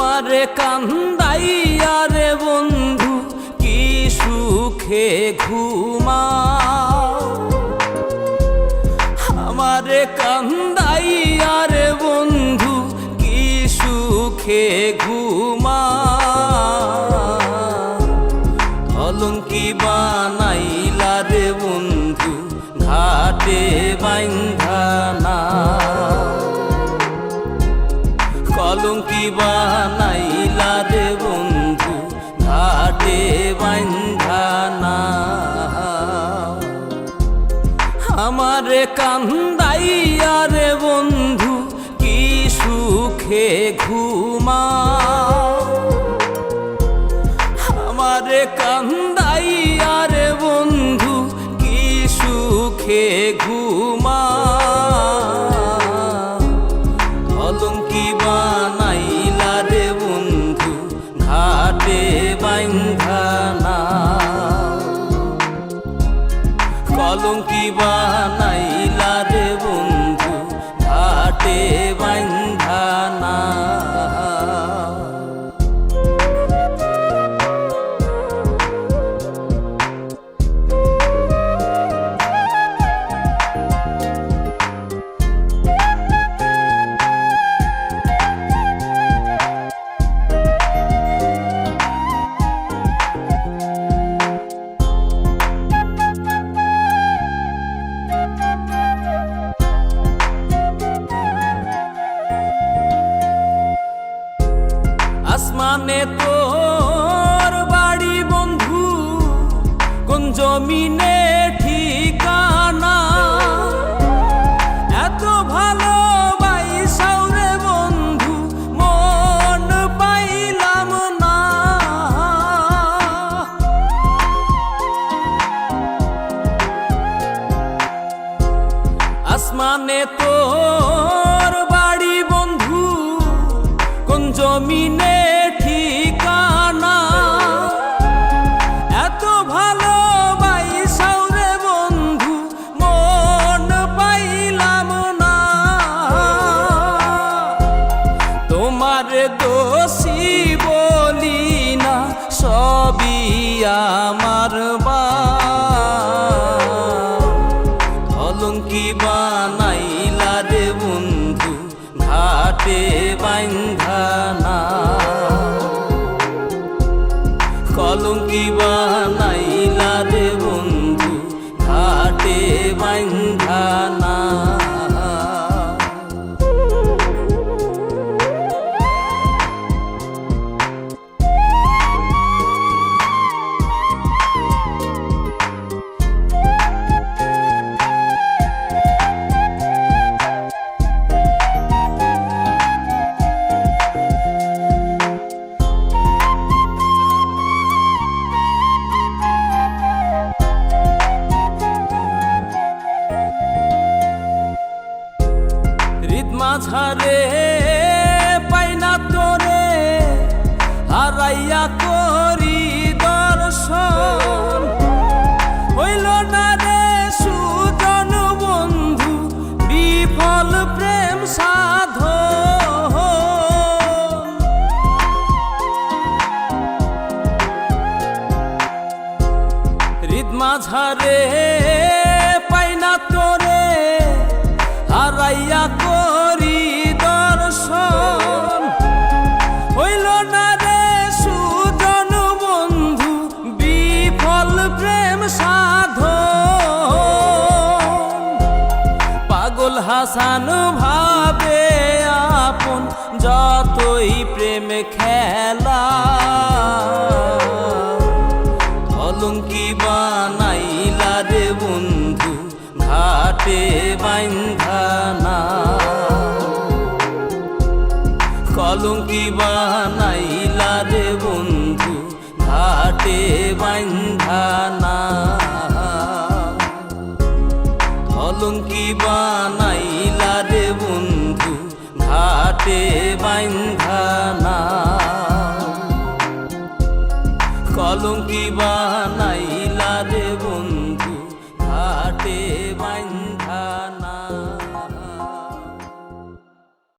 আমারে কান্দাইয়া রে বন্ধু কি সুখে ঘুমা আমারে কান্দাইয়া রে বন্ধু কি সুখে ঘুমা আমারে কলঙ্কি বানাইলা রে বন্ধু ঘাটে আসমানে তোর বাড়ি বন্ধু, কোন জমিনে ঠিকানা? এত ভালো বাইসাও রে বন্ধু, মন পাইলাম না। আসমানে তোর বাড়ি বন্ধু, কোন জমিনে তোমার দোষী বলি না সবই আমার বা বানাইলা রে বন্ধু ঘাটে বাইন্ধানা কলঙ্কি বানাইলা মাঝারে, পাই না তোরে, হারাইয়া তোরি দর্শন। হইল না রে সুজন বন্ধু, বিফল প্রেম সাধ হৃদ মাঝারে, পাই না তোরে, হারাইয়া করি হাসান ভাবে আপন, যতই প্রেম খেলা। অলঙ্কি বানাইলা রে বন্ধু, ঘাটে বাইন্ধানা কলঙ্কি বানাইলা রে বন্ধু, ঘাটে বাইন্ধানা অলঙ্কি বানাইলা রে বন্ধু ঘাটে বাইন্ধানা কলঙ্কি বা